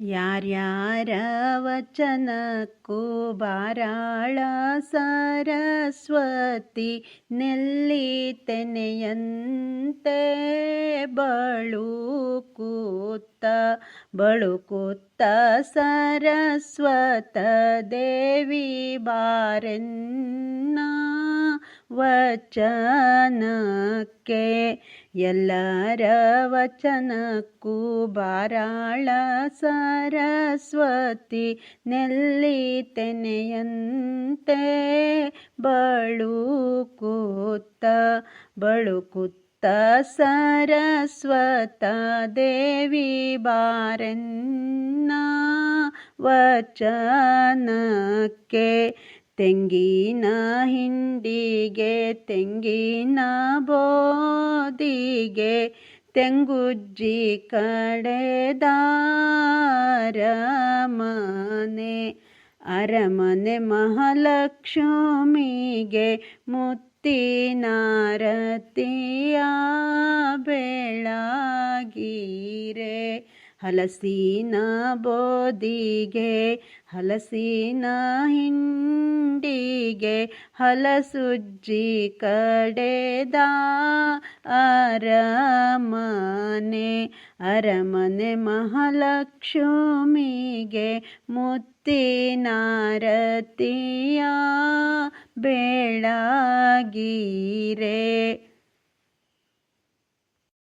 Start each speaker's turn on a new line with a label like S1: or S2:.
S1: ಯಾರ್ಯಾರ ವಚನಕ್ಕೂ ಬಾರಾಳ ಸರಸ್ವತಿ ನೆಲ್ಲಿ ತೆನೆಯಂತೆ ಬಳುಕುತ್ತ ಕೂತ ಸರಸ್ವತ ದೇವಿ ಬಾರೆನ್ನ ವಚನಕ್ಕೆ ಎಲ್ಲರ ವಚನಕ್ಕೂ ಬಾರಾಳ ಸರಸ್ವತಿ ನೆಲ್ಲಿ ತೆನೆಯಂತೆ ಬಳುಕುತ್ತ ಬಳುಕುತ್ತ ಸರಸ್ವತ ದೇವಿ ಬಾರೆನ್ನ ವಚನಕ್ಕೆ ತೆಂಗಿನ ಹಿಂಡಿಗೆ ತೆಂಗಿನ ಬೋದಿಗೆ ತೆಂಗುಜ್ಜಿ ಕಡೆದಾರಮನೆ ಅರಮನೆ ಮಹಾಲಕ್ಷ್ಮಿಗೆ ಮುತ್ತಿನಾರತಿಯ ಬೆಳಗಿರೆ. ಹಲಸಿನ ಬೋದಿಗೆ ಹಲಸಿನ ಹಿಂಡಿಗೆ ಹಲಸುಜ್ಜಿ ಕಡೆದ ಅರಮನೆ ಅರಮನೆ ಮಹಾಲಕ್ಷ್ಮಿಗೆ ಮುತ್ತಿನಾರತಿಯ ಬೆಳಗಿರೆ.